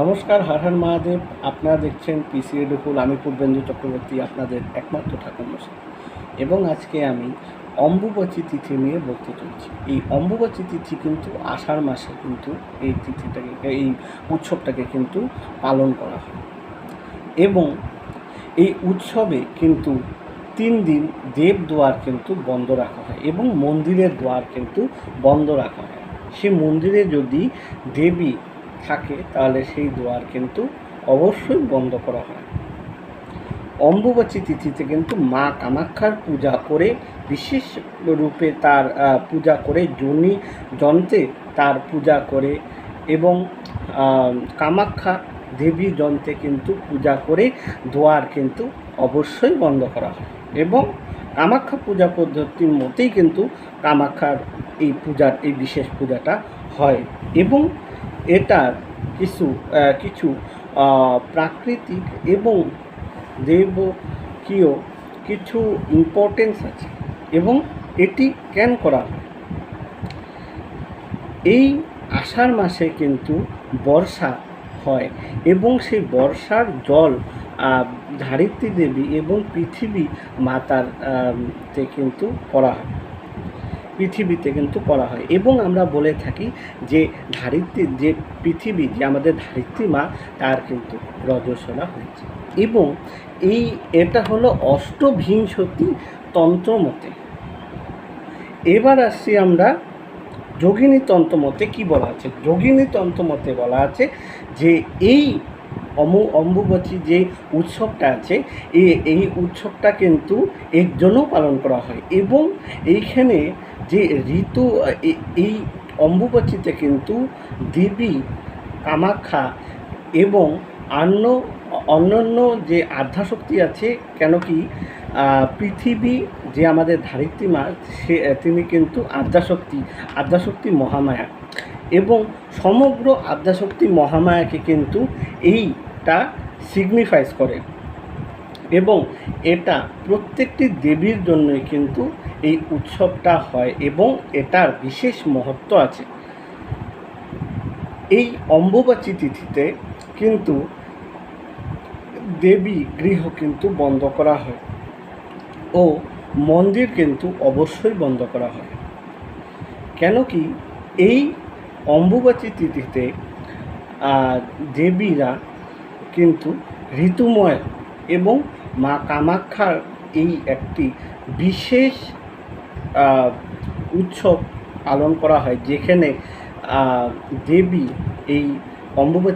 নমস্কার, হর হর মহাদেব। আপনারা দেখছেন পিসি এডুকুল আমি পূর্বেন্দু চক্রবর্তী, আপনাদের একমাত্র ঠাকুর মশাই। এবং আজকে আমি অম্বুবাচী তিথি নিয়ে বলতে চলছি এই অম্বুবাচী তিথি কিন্তু আষাঢ় মাসে কিন্তু এই তিথিটাকে, এই উৎসবটাকে কিন্তু পালন করা হয়। এবং এই উৎসবে কিন্তু তিন দিন দেব দুয়ার কিন্তু বন্ধ রাখা হয় এবং মন্দিরের দুয়ার কিন্তু বন্ধ রাখা হয়। সে মন্দিরে যদি দেবী থাকে, তাহলে সেই দুয়ার কিন্তু অবশ্যই বন্ধ করা হয়। অম্বুবাচী তিথিতে কিন্তু মা কামাক্ষার পূজা করে, বিশেষ রূপে তার পূজা করে জনি যন্ত্রে তার পূজা করে এবং কামাক্ষা দেবী যন্ত্রে কিন্তু পূজা করে দোয়ার কিন্তু অবশ্যই বন্ধ করা হয় এবং কামাখ্যা পূজা পদ্ধতির মতেই কিন্তু কামাক্ষার এই পূজার, এই বিশেষ পূজাটা হয় এবং এটার কিছু কিছু প্রাকৃতিক এবং দেবকীয় কিছু ইম্পর্টেন্স আছে এবং এটি কেন করা হয়? এই আষাঢ় মাসে কিন্তু বর্ষা হয় এবং সেই বর্ষার জল ধারিত্রী দেবী এবং পৃথিবী মাতার তে কিন্তু করা হয়। পৃথিবীতে কিন্তু করা হয়। এবং আমরা বলে থাকি যে ধারিত্রী, যে পৃথিবী, যে আমাদের ধারিত্রী মা, তার কিন্তু রজস্বলা হয়েছে। এবং এই, এটা হলো অষ্টভিংশতি তন্ত্রমতে এবার আসছি আমরা যোগিনী তন্ত্রমতে কি বলা আছে? যোগিনী তন্ত্রমতে বলা আছে যে এই অমু অম্বুবাচী যে উৎসবটা আছে এই এই উৎসবটা কিন্তু এর জন্য পালন করা হয়। এবং এইখানে যে ঋতু এই অম্বুবাচীতে কিন্তু দেবী, কামাখ্যা এবং অন্য, অন্যান্য যে আধ্যাশক্তি আছে, কেন কি পৃথিবী যে আমাদের ধারিত্রী মা, সে, তিনি কিন্তু আদ্যাশক্তি আদ্যাশক্তি মহামায়া। এবং সমগ্র আদ্যাশক্তি মহামায়াকে কিন্তু এইটা সিগনিফাইস করে। এবং এটা প্রত্যেকটি দেবীর জন্যই কিন্তু এই উৎসবটা হয় এবং এটার বিশেষ মহত্ব আছে। এই অম্বুবাচী তিথিতে কিন্তু দেবী গৃহ কিন্তু বন্ধ করা হয় ও মন্দির কিন্তু অবশ্যই বন্ধ করা হয়। কেন কি এই অম্বুবাচী তিথিতে দেবীরা কিন্তু ঋতুময় এবং মা কামাক্ষার এই একটি বিশেষ উৎসব পালন করা হয়, যেখানে দেবী এই অম্বুবাচী